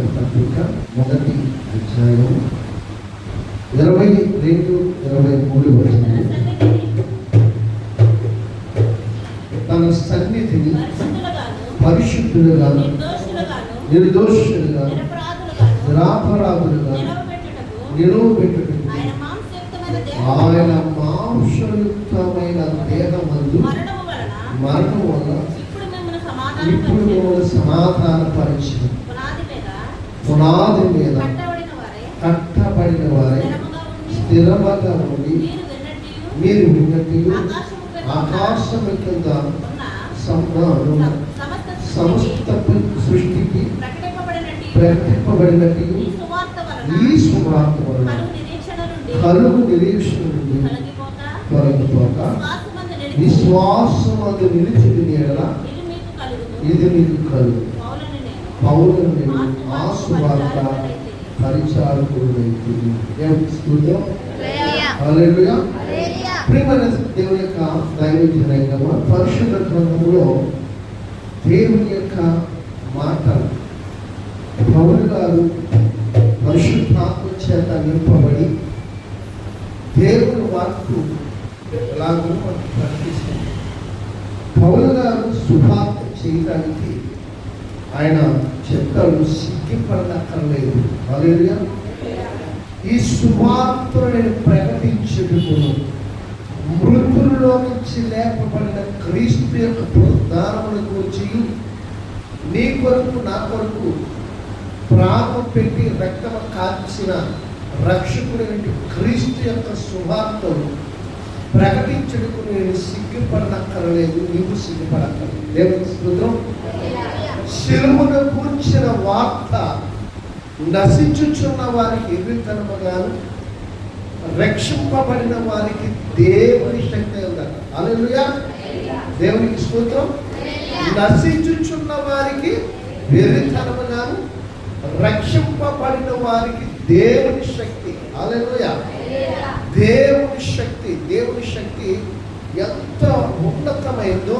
రాసిన పత్రిక మొదటి అధ్యాయం ఇరవై రెండు ఇరవై మూడు వచ్చింది తన సన్నిధిని పరిశుద్ధులుగా నిర్దోషులుగా నిరాపరాధులుగా నిలవబెట్టుటకు ఆయన మాంసయుక్తమైన దేహమందు మరణం వల్ల ఇప్పుడు సమాధానపరిచెను. మిమ్మల్ని సమాధానపరిచిన పునాది మీద పునాది మీద కట్టబడిన వారే స్థిరముగా ఉండి మీరు విన్నట్టు ఆకాశము కింద సమస్త సృష్టికి ప్రకటింపబడినట్టు ఈ సువార్త వలన కలుగు నిరీక్షణ నుండి తొలగిపోక విశ్వాసం అది నిలిచి ఇది మీకు కలుగు పౌరులు నేను ఆ సువార్త పరిచారకుడు దేవునికి స్తోత్రం హల్లెలూయా. ప్రియమైన దేవుని యొక్క దైవజనంగా పరిశుద్ధ గ్రంథంలో దేవుని యొక్క మాట. పౌరు గారు పరిశుద్ధాత్మ చేత నింపబడి దేవుని వాక్కు ఎలాగో మనకు ప్రకటిస్తుంది పౌరు గారు శుభార్త చేయడానికి ఆయన చెప్తాడు సిగ్గిపడనక్కర్లేదు అలేదుగా ఈ సువార్తను నేను ప్రకటించేటప్పుడు మృతుల్లో నుంచి లేపబడిన క్రీస్తు యొక్క పునరుద్ధారమును గురించి నీ కొరకు నా కొరకు ప్రాణం పెట్టి రక్తమ కాల్చిన రక్షకుడైన క్రీస్తు యొక్క సువార్తను ప్రకటించుటకు నేను సిగ్గుపడనక్కర్లేదు నీకు సిగ్గుపడక్కర్లేదు. దేవుని స్తోత్రం. శిలువును కూర్చిన వార్త నశించుచున్న వారికి ఎదుగుతనముగాను రక్షింపబడిన వారికి దేవుని శక్తి ఉందట. అలెలుయా దేవునికి స్తోత్రం. నశించుచున్న వారికి వెరితనముగాను రక్షింపబడిన వారికి దేవుని శక్తి. అలెలుయా దేవుని శక్తి దేవుని శక్తి ఎంత ఉన్నతమైందో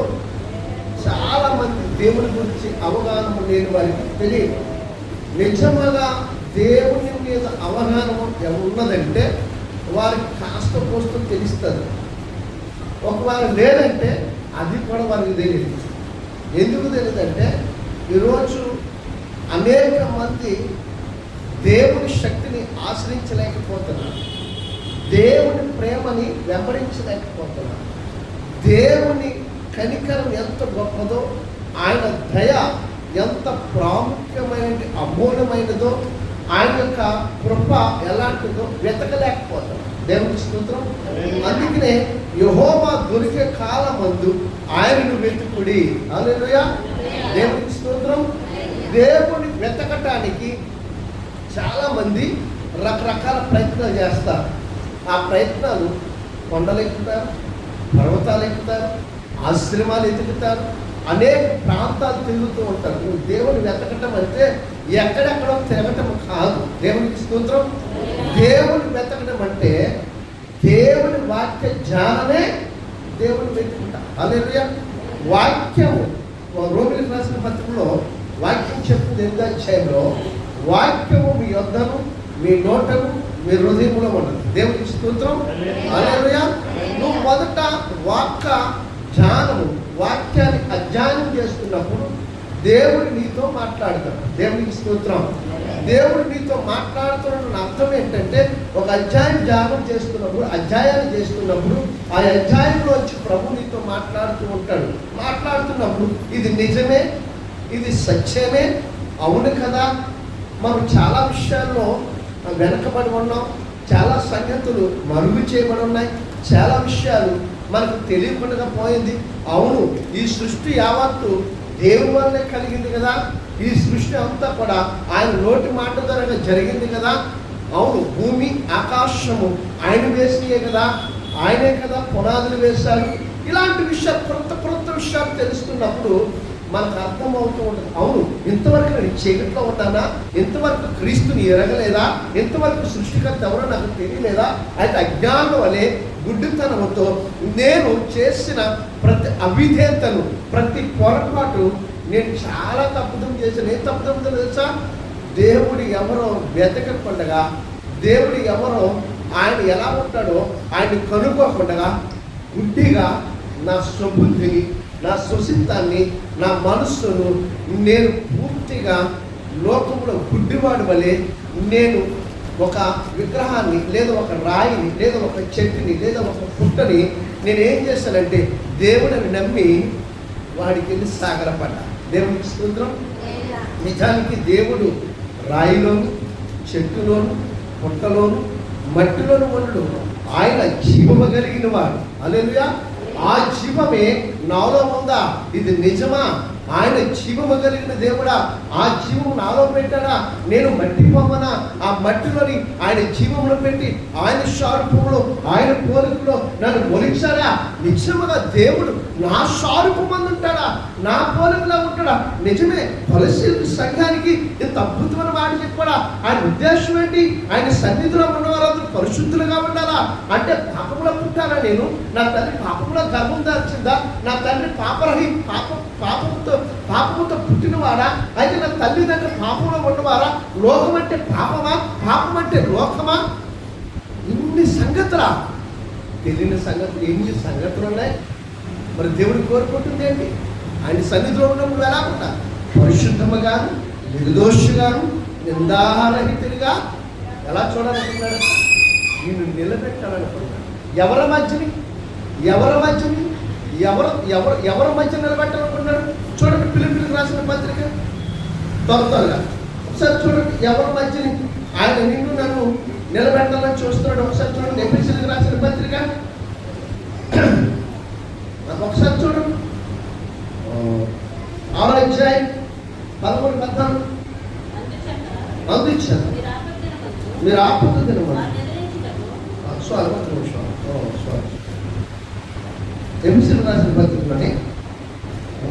చాలా మంది దేవుని గురించి అవగాహన లేని వారికి తెలియదు. నిజముగా దేవుని మీద అవగాహన ఉన్నదంటే వారికి కాస్త కోస్త తెలుస్తుంది. ఒకవేళ లేదంటే అది కూడా వారికి తెలియదు. ఎందుకు తెలియదంటే ఈరోజు అనేక మంది దేవుని శక్తిని ఆశ్రయించలేకపోతున్నారు. దేవుని ప్రేమని వెంబడించలేకపోతున్నారు. దేవుని కనికరం ఎంత గొప్పదో ఆయన దయ ఎంత ప్రాముఖ్యమైనది అమూల్యమైనదో ఆయన యొక్క కృప ఎలాంటిదో వెతకలేకపోతాం. దేవుని స్తోత్రం. అందుకనే యహోవా దొరికే కాలమందు ఆయనను వెతుకుడి. అలెలుయా దేవునికి స్తోత్రం. దేవుని వెతకటానికి చాలా మంది రకరకాల ప్రయత్నాలు చేస్తారు. ఆ ప్రయత్నాలు కొండలు ఎక్కుతారు పర్వతాలు ఎక్కుతారు ఆశ్రమాలు ఎతుకుతారు అనేక ప్రాంతాలు తిరుగుతూ ఉంటారు. నువ్వు దేవుని వెతకటం అంటే ఎక్కడెక్కడో తిరగటం కాదు. దేవునికి స్తోత్రం. దేవుని వెతకడం అంటే దేవుని వాక్య జ్ఞానమే దేవుని వెతుకుంటా. అదే వాక్యము. రోమిలకు రాసిన పత్రికలో వాక్యం చెప్తుంది ఎనిమిది అధ్యాయంలో. వాక్యము మీ యొద్దను మీ నోటను మీ హృదయంలో ఉన్నది. దేవునికి స్తోత్రం. అలెలుయా నువ్వు మొదట వాక్క జ్ఞానము వాక్యాన్ని అధ్యయనం చేస్తున్నప్పుడు దేవుడు నీతో మాట్లాడతాడు. దేవునికి స్తోత్రం. దేవుడు నీతో మాట్లాడుతున్న అర్థం ఏంటంటే ఒక అధ్యాయం ధ్యానం చేస్తున్నప్పుడు అధ్యాయాన్ని చేస్తున్నప్పుడు ఆ అధ్యాయంలో వచ్చి ప్రభు నీతో మాట్లాడుతూ ఉంటాడు. మాట్లాడుతున్నప్పుడు ఇది నిజమే? ఇది సత్యమే? అవును కదా? మనం చాలా విషయాల్లో వెనకబడి ఉన్నాం. చాలా సంగతులు మరుగు చేయబడి ఉన్నాయి. చాలా విషయాలు మనకు తెలియకుండా పోయింది. అవును ఈ సృష్టి యావత్తు దేవుని వల్లే కలిగింది కదా? ఈ సృష్టి అంతా కూడా ఆయన నోటి మాట ద్వారా జరిగింది కదా? అవును భూమి ఆకాశము ఆయన వేసియే కదా? ఆయనే కదా పునాదులు వేశారు. ఇలాంటి విషయాలు క్రొత్త క్రొత్త విషయాలు తెలుస్తున్నప్పుడు మనకు అర్థమవుతూ ఉంటుంది. అవును ఇంతవరకు నేను చీకట్లో ఉన్నానా? ఇంతవరకు క్రీస్తుని ఎరగలేదా? ఇంతవరకు సృష్టికర్త ఎవరో నాకు తెలియలేదా? అయితే అజ్ఞానం వలె గుడ్డితనంతో నేను చేసిన ప్రతి అవిధేతను ప్రతి పొరపాటు నేను చాలా తప్పుదం చేశాను. ఏ తప్పుదం తెలుసా? దేవుడు ఎవరో వెతకకుండగా దేవుడు ఎవరో ఆయన ఎలా ఉంటాడో ఆయన కనుక్కోకుండా గుడ్డిగా నా స్వబుద్ధిని నా సుసిద్ధాన్ని నా మనస్సును నేను పూర్తిగా లోకంలో గుడ్డివాడు వలె నేను ఒక విగ్రహాన్ని లేదా ఒక రాయిని లేదా ఒక చెట్టుని లేదా ఒక పుట్టని నేను ఏం చేశానంటే దేవుడిని నమ్మి వాడికి వెళ్ళి సాగరపడ్డా. దేవుడికి స్తోత్రం. నిజానికి దేవుడు రాయిలోను చెట్టులోను పుట్టలోను మట్టిలోను ఉండడు. ఆయన జీవము కలిగిన వాడు అలెలుయా ఆ జీవమే నాలో ఉందా? ఇది నిజమా? ఆయన జీవము కలిగిన దేవుడా ఆ జీవము నాలో పెట్టాడా? నేను మట్టి బొమ్మన ఆ మట్టిలోని ఆయన జీవమును పెట్టి ఆయన స్వరూపంలో ఆయన పోలికలో నన్ను పోలించాడా నిజముగా దేవుడు నా స్వరూపమందు ఉంటాడా నా పోలికలా ఉంటాడా? నిజమే పరిస్థితి సంఘానికి ఇంత అద్భుతమైన మాట చెప్పాడా? ఆయన ఉద్దేశం ఏంటి? ఆయన సన్నిధిలో ఉన్న వాళ్ళందరూ పరిశుద్ధులుగా ఉండాలా? అంటే పాపంలో పుట్టాలా నేను? నా తల్లి పాపంలో గర్భం దాల్చిందా? నా తండ్రి పాపరహి పాపం పాపంతో పాపంతో పుట్టినవాడా? అయితే నా తల్లిదండ్రులు పాపంలో ఉన్నవారా? లోకం అంటే పాపమా? పాపం అంటే లోకమా? ఇన్ని సంగతులా? తెలియని సంగతులు ఎన్ని సంగతులు ఉన్నాయి? మరి దేవుడు కోరుకుంటుంది ఏంటి? ఆయన సన్నిధిలో ఉన్నప్పుడు ఎలా ఉంటా పరిశుద్ధముగాను నిర్దోషిగాను నిందారహితుడిగా ఎలా చూడాలనుకున్నాడు నేను నిలబెట్టాలనుకున్నాడు ఎవరి మధ్యని? ఎవరి మధ్యని? ఎవరు ఎవరు ఎవరి మధ్య నిలబెట్టాలనుకున్నాడు చూడండి పిలిపిలికి రాసిన పత్రిక. త్వర త్వరగా ఒకసారి చూడండి ఎవరి మధ్యని ఆయన నిన్ను నన్ను నిలబెట్టాలని చూస్తున్నాడు. ఒకసారి చూడండి ఎపిసిలకు రాసిన పత్రిక. ఒకసారి చూడండి. ఆరో అధ్యాయం పదమూడు పద్నాలుగు. అందించాను మీరు ఆపద తినమని సారీ ఒక నిమిషం ఎంసీలు రాసిన పత్రికలని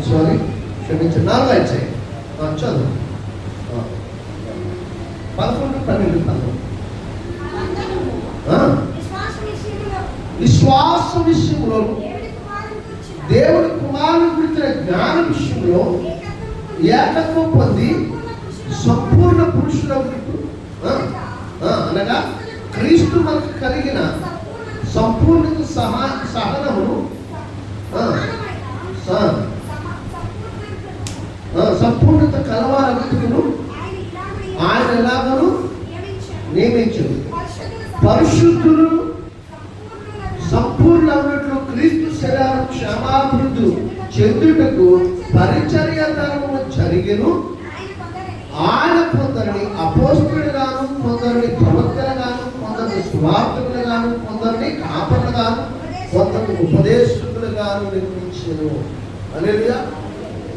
సారీ క్షమించండి నాలుగు అధ్యాయం. చదువు. పదకొండు పన్నెండు పదకొండు విశ్వాస విషయంలో దేవుడి కుమారుని గురించిన జ్ఞాన విషయంలో ఏకత్వం పొంది సంపూర్ణ పురుషుల అనగా క్రీస్తు మనకు కలిగిన సంపూర్ణ సహా సహనము సంపూర్ణత కలవాలనుకును ఆయన ఎలాగను నియమించను పరిశుద్ధులు సంపూర్ణ ఉన్నట్లు క్రీస్తు శరీరం క్షమాభివృద్ధి చెందుటకు పరిచర్య ధర్మము జరిగెను. ఆయన కొందరిని అపోస్తులుగాను కొందరిని ప్రవక్తలుగాను కొందరిని సువార్తలుగాను కొందరిని కాపలుగాను కొందరిని సంఘాలు నిర్మించను అనేదిగా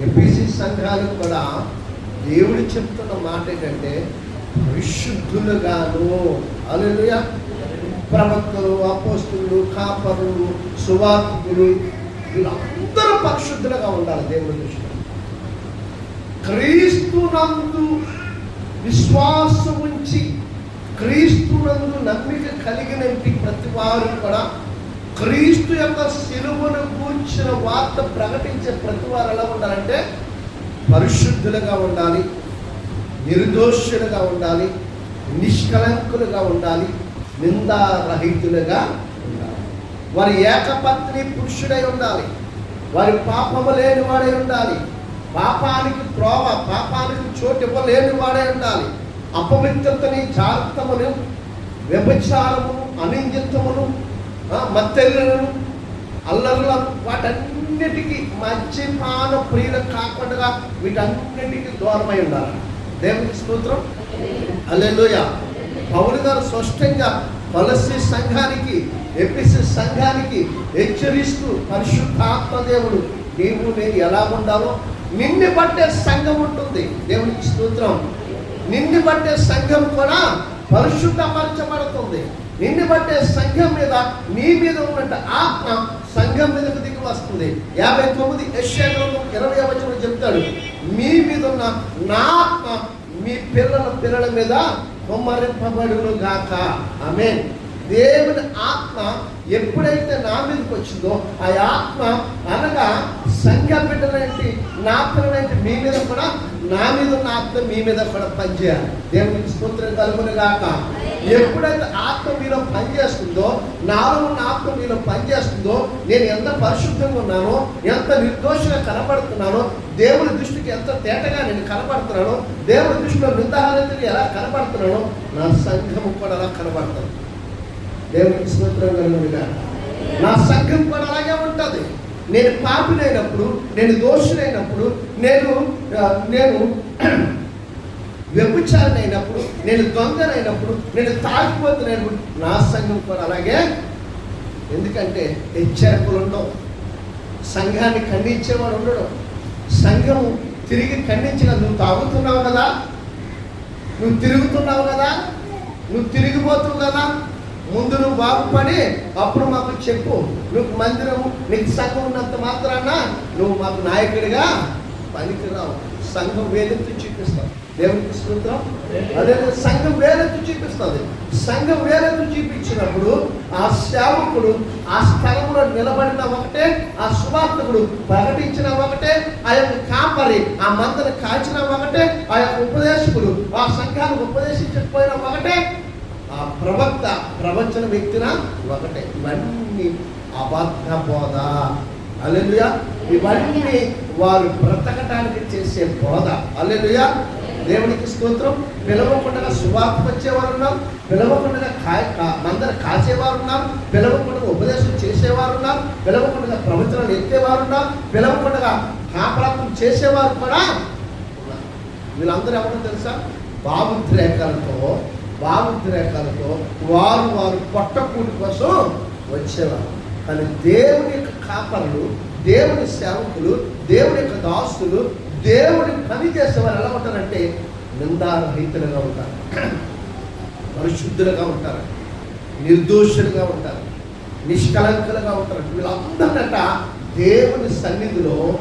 ఎపిసి సంఘాలకు కూడా దేవుడు చెప్తున్న మాట ఏంటంటే పరిశుద్ధులుగాను అలెలుయ ప్రవక్తలు అపోస్తులు కాపరులు సువార్తకులు వీళ్ళందరూ పరిశుద్ధులుగా ఉండాలి దేవుడి దృష్టిలో. క్రీస్తునందు విశ్వాసం ఉంచి క్రీస్తునందు నమ్మిక కలిగిన ప్రతి వారు కూడా క్రీస్తు యొక్క సిలువను కూర్చిన వార్త ప్రకటించే ప్రతి వారు ఎలా ఉండాలంటే పరిశుద్ధులుగా ఉండాలి నిర్దోషులుగా ఉండాలి నిష్కలంకులుగా ఉండాలి నిందారహితులుగా ఉండాలి. వారి ఏకపత్ని పురుషుడై ఉండాలి వారి పాపము లేని వాడే ఉండాలి పాపానికి ప్రోవ పాపానికి చోటు ఇవ్వలేని ఉండాలి. అపవిత్రతని జాగ్రత్తమును వ్యభిచారమును అనిందితమును మత్తెల్లను అల్లర్ల వాటన్నిటికీ మద్యపాన ప్రియులు కాకుండా వీటన్నిటికీ దూరమై ఉండాలి. దేవునికి స్తోత్రం. అల్లెలోయ పౌరు గారు స్పష్టంగా పలసి సంఘానికి ఎపిసి సంఘానికి హెచ్చరిస్తూ పరిశుద్ధాత్మ దేవుడు నీవు నేను ఎలా ఉండాలో నిన్ను పట్టే సంఘం ఉంటుంది. దేవునికి స్తోత్రం. నిన్ను పట్టే సంఘం కూడా పరిశుద్ధపరచబడుతుంది. నిన్ను బట్టే సంఘం మీద నీ మీద ఉన్నట్టు ఆత్మ సంఘం మీదకు దిగి వస్తుంది. యాభై తొమ్మిది యశ్యాగ్రంథం ఇరవై వచ్చిన చెప్తాడు. మీ మీద ఉన్న నా ఆత్మ మీ పిల్లల పిల్లల మీద కొమ్మరింపబడును గాక. ఆమె దేవుని ఆత్మ ఎప్పుడైతే నా మీదకి వచ్చిందో ఆ ఆత్మ అనగా సంఘ బిడ్డలంటి నా పిల్లలంటి మీ మీద కూడా నా మీద ఉన్న ఆత్మ మీ మీద కూడా పనిచేయాలి. దేవుని స్తోత్రం కలుగును కాక ఎప్పుడైతే ఆత్మ మీలో పనిచేస్తుందో నాలో ఉన్న ఆత్మ మీలో పనిచేస్తుందో నేను ఎంత పరిశుద్ధంగా ఉన్నానో ఎంత నిర్దోషంగా కనపడుతున్నానో దేవుని దృష్టికి ఎంత తేటగా నేను కనపడుతున్నానో దేవుని దృష్టిలో నిందాహాలతో ఎలా కనపడుతున్నానో నా సంఘము కూడా అలా కనపడుతుంది దేవుడికి స్తోత్రం కలుగునుగా నా సంఘం కూడా అలాగే ఉంటుంది. నేను పాపినైనప్పుడు నేను దోషులైనప్పుడు నేను నేను వ్యభిచారనైనప్పుడు నేను దొంగనైనప్పుడు నేను తాగిపోతున్నప్పుడు నా సంఘం కూడా అలాగే ఎందుకంటే హెచ్చరికలు ఉండవు. సంఘాన్ని ఖండించేవాడు ఉండడు. సంఘం తిరిగి ఖండించిన నువ్వు తాగుతున్నావు కదా? నువ్వు తిరుగుతున్నావు కదా? నువ్వు తిరిగిపోతున్నావు కదా? ముందు నువ్వు బాగుపడి అప్పుడు మాకు చెప్పు. నువ్వు మందిరము నీకు సంఘం ఉన్నంత మాత్రాన నువ్వు మాకు నాయకుడిగా పనికిరావు. సంఘం వేలెత్తి చూపిస్తావు దేవునికి స్తోత్రం. అదే సంఘం వేలెత్తి చూపిస్తుంది. సంఘం వేలెత్తి చూపించినప్పుడు ఆ సేవకుడు ఆ స్థలంలో నిలబడిన ఒకటే ఆ సువార్తకుడు ప్రకటించిన ఒకటే ఆ యొక్క కాపరి ఆ మందను కాచిన ఒకటే ఆ యొక్క ఉపదేశకుడు ఆ సంఘానికి ఉపదేశించకపోయిన ఒకటే ఆ ప్రవక్త ప్రవచన వ్యక్తిన ఒకటే. ఇవన్నీ అబద్ధ బోధ అల్లెలుయా ఇవన్నీ వారు బ్రతకటానికి చేసే బోధ. అల్లెలుయా దేవునికి స్తోత్రం. పిలవకుండా సువార్త వచ్చేవారు ఉన్నారు. పిలవకుండా కాయ కా- మందర కాచేవారు ఉన్నారు. పిలవకుండా ఉపదేశం చేసేవారు ఉన్నారు. పిలవకుండా ప్రవచనాలు ఎత్తేవారు ఉన్నారు. పిలవకుండా కాపరాత్రం చేసేవారు కూడా వీళ్ళందరూ ఎవరో తెలుసా? భావోద్రేకాలతో భావోద్రేకాలతో వారు వారు పొట్టకూటి కోసం వచ్చేవారు. కానీ దేవుని యొక్క కాపరులు దేవుని సేవకులు దేవుని యొక్క దాసులు దేవుని పని చేసేవారు ఎలా ఉంటారంటే నిందారహితులుగా ఉంటారు. పరిశుద్ధులుగా ఉంటారు. నిర్దోషులుగా ఉంటారు. నిష్కలంకులుగా ఉంటారు. వీళ్ళందరట దేవుని సన్నిధిలో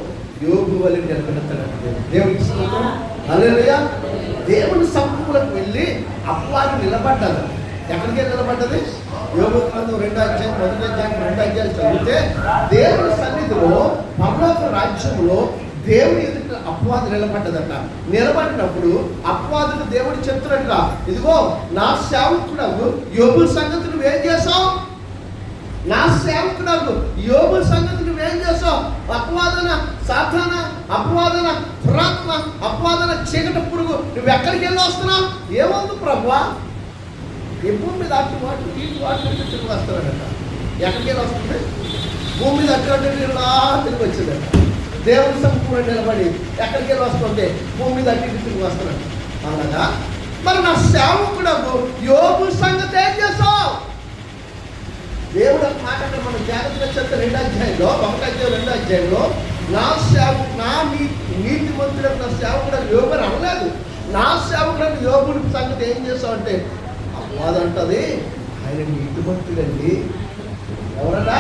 యోగు వలి నిలబెడతాడు స్తోత్రం. హల్లెలూయా. దేవుని సముఖంలోకి వెళ్ళి అపవాది నిలబడ్డది ఎక్కడికే నిలబడ్డది? యోగు గ్రంథం రెండో అధ్యాయం మొదటి అధ్యాయం రెండు అధ్యాయం చదివితే దేవుని సన్నిధిలో పరలోక రాజ్యంలో దేవుని ఎదుట అపవాది నిలబడ్డదట. నిలబడినప్పుడు అపవాదులు దేవుడు చెప్తున్నట్టుగా ఇదిగో నా సేవకుడు యోగు సంగతి నువ్వేం చేసావు నా సేవకుడు యోగు సంగతి నువ్వేం చేసావు అపవాదన సాధన అపవాదన పురాత్మ అపవాదన చీకటి పురుగు. నువ్వు ఎక్కడికి వెళ్ళి వస్తున్నావు? ఏముంది ప్రభా? ఈ భూమి మీద అటు వాటి నీళ్ళు వాటి తిరిగి వస్తున్నాడట ఎక్కడికి వెళ్ళి వస్తుంది? భూమి మీద అటు అటు ఇటు తిరిగి వచ్చిందట దేవుని సంపూర్ణ నిలబడి ఎక్కడికి వెళ్ళి వస్తుంది? భూమి మీద అటు తిరిగి వస్తున్నాడు అనగా మరి నా సేవకుడు యోగు సంగతి ఏం చేసావు దేవుడు ఒక మాట అంటే మనం జాగ్రత్తగా చెప్తే రెండో అధ్యాయంలో ఒకటి అధ్యాయం రెండో అధ్యాయంలో నా సేవ నా నీ నీతి మంత్రులకు నా సేవకుడు యోగుని అనలేదు. నా సేవకుడు యోగుడి సంగతి ఏం చేస్తావు అంటే అవ్వదంటది ఆయన నీతిమంతుడండి ఎవరట?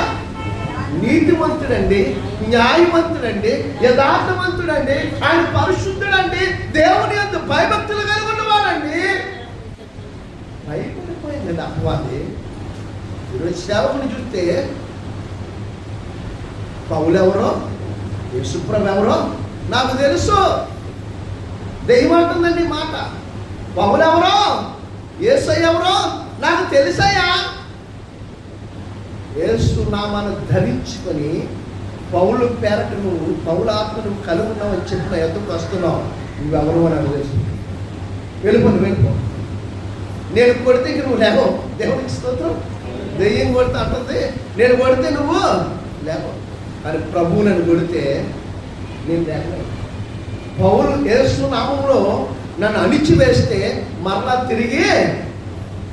నీతిమంతుడండి న్యాయవంతుడండి యథార్థవంతుడండి ఆయన పరిశుద్ధుడండి దేవుని యొక్క భయభక్తులు కలిగి ఉన్నవాడండి భయపడిపోయిందండి అపవాది. సేవకుని చూస్తే పౌలెవరో ఎవరో యేసుప్రభు ఎవరో నాకు తెలుసు దెయ్యమంటుందండి మాట పౌలెవరో ఎవరో ఎవరో నాకు తెలుసయ్యా ఏసు నామాను ధరించుకొని పౌలు పేరట నువ్వు పౌలు ఆత్మ నువ్వు కలిగి అని చెప్పిన ఎందుకు వస్తున్నావు నువ్వెవరు అని నాకు తెలుసు వెళ్ళిపో నువ్వు వెళ్ళిపో నేను కొడితే నువ్వు లేవు దేవుడికి స్తోత్రం దెయ్యం కొడితే అంటుంది నేను కొడితే నువ్వు లేవు కానీ ప్రభువు నన్ను కొడితే నేను లేకలేను పౌరు యేసు నామంలో నన్ను అణిచివేస్తే మరలా తిరిగి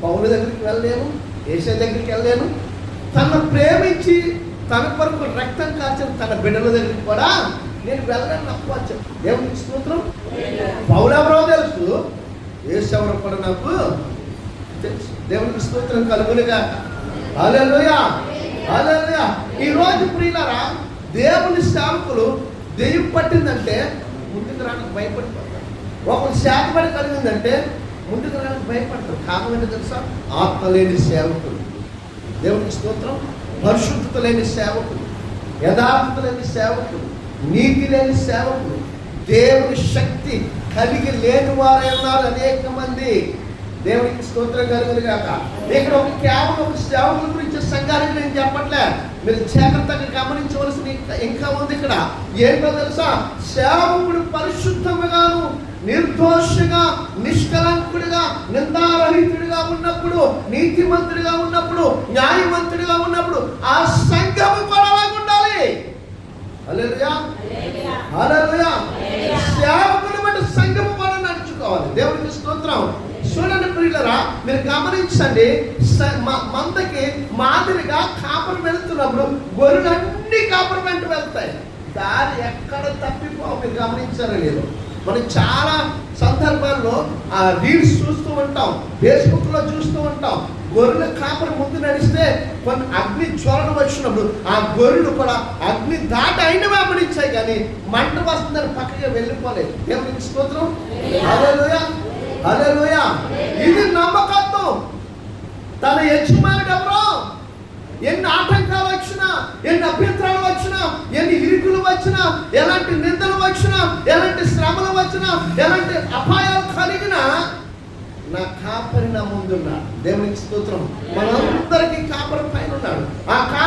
పౌరు దగ్గరికి వెళ్ళలేను ఏసే దగ్గరికి వెళ్ళలేను. తన ప్రేమించి తన కొరకు రక్తం కాచిన తన బిడ్డల దగ్గరికి కూడా నేను వెళ్ళలేను అప్పవచ్చు దేవునికి స్తోత్రం. పౌలు ఎవరో తెలుసు ఏసు ఎవరు కూడా నాకు తెలుసు. దేవునికి స్తోత్రం కలుగునిగా ఈ రోజు ప్రియులరా దేవుని సేవకులు దెయ్యం పట్టిందంటే ముందుకు రానికి భయపడిపోతారు. ఒకరు శాతపడి కలిగిందంటే ముందుకు రానికి భయపడతారు. కారణం తెలుసా? ఆత్మ లేని సేవకులు. దేవుని స్తోత్రం. పరిశుద్ధత లేని సేవకులు. యథార్థత లేని సేవకులు. నీతి లేని సేవకులు. దేవుని శక్తి కలిగి లేని వారై అనేక మంది దేవునికి స్తోత్రం కలుగును కాక ఇక్కడ ఒక కేవలం ఒక సేవకుల గురించి సంఘానికి నేను చెప్పట్లే. మీరు జాగ్రత్తగా గమనించవలసిన ఇంకా- ఉంది ఇక్కడ. ఏంటో తెలుసా? సేవకుడు పరిశుద్ధముగాను నిర్దోషగా నిష్కలంకుడిగా నిందారహితుడిగా ఉన్నప్పుడు నీతిమంతుడిగా ఉన్నప్పుడు న్యాయవంతుడిగా ఉన్నప్పుడు ఆ సంఘము కూడా అలాగ ఉండాలి హల్లెలూయా హల్లెలూయా సేవకుని బట్టి సంఘము కూడా నడుచుకోవాలి దేవునికి స్తోత్రం చూడండి ప్రియులరా మీరు గమనించండి మందకి మాదిరిగా కాపరి వెళ్తున్నప్పుడు గొర్రెలు అన్ని కాపరి వెంట వెళ్తాయి. దారి ఎక్కడ తప్పిపో మీరు గమనించారో లేదు. మనం చాలా సందర్భాల్లో ఆ రీల్స్ చూస్తూ ఉంటాం ఫేస్బుక్లో చూస్తూ ఉంటాం. గొర్రెల కాపరి ముందు నడిస్తే కొన్ని అగ్ని జ్వలన వచ్చినప్పుడు ఆ గొర్రెలు కూడా అగ్ని దాటి అయిన వెంబడించాయి కానీ మంట వస్తుందని పక్కగా వెళ్ళిపోలేదు. దేవునికి స్తోత్రం. హల్లెలూయా. ఇది నమ్మకత్వం తన యజమానుడు ఎవరో? ఎన్ని ఆటంకాలు వచ్చినా ఎన్ని అభ్యంతరాలు వచ్చినా ఎన్ని ఇరుకులు వచ్చినా ఎలాంటి నిందలు వచ్చినా ఎలాంటి శ్రమలు వచ్చినా ఎలాంటి అపాయాలు కలిగినా నా కాపరి నా ముందున్నాడు. దేవునికి స్తోత్రం. మనందరికీ కాపరి పైన ఉన్నాడు. ఆ కాపరి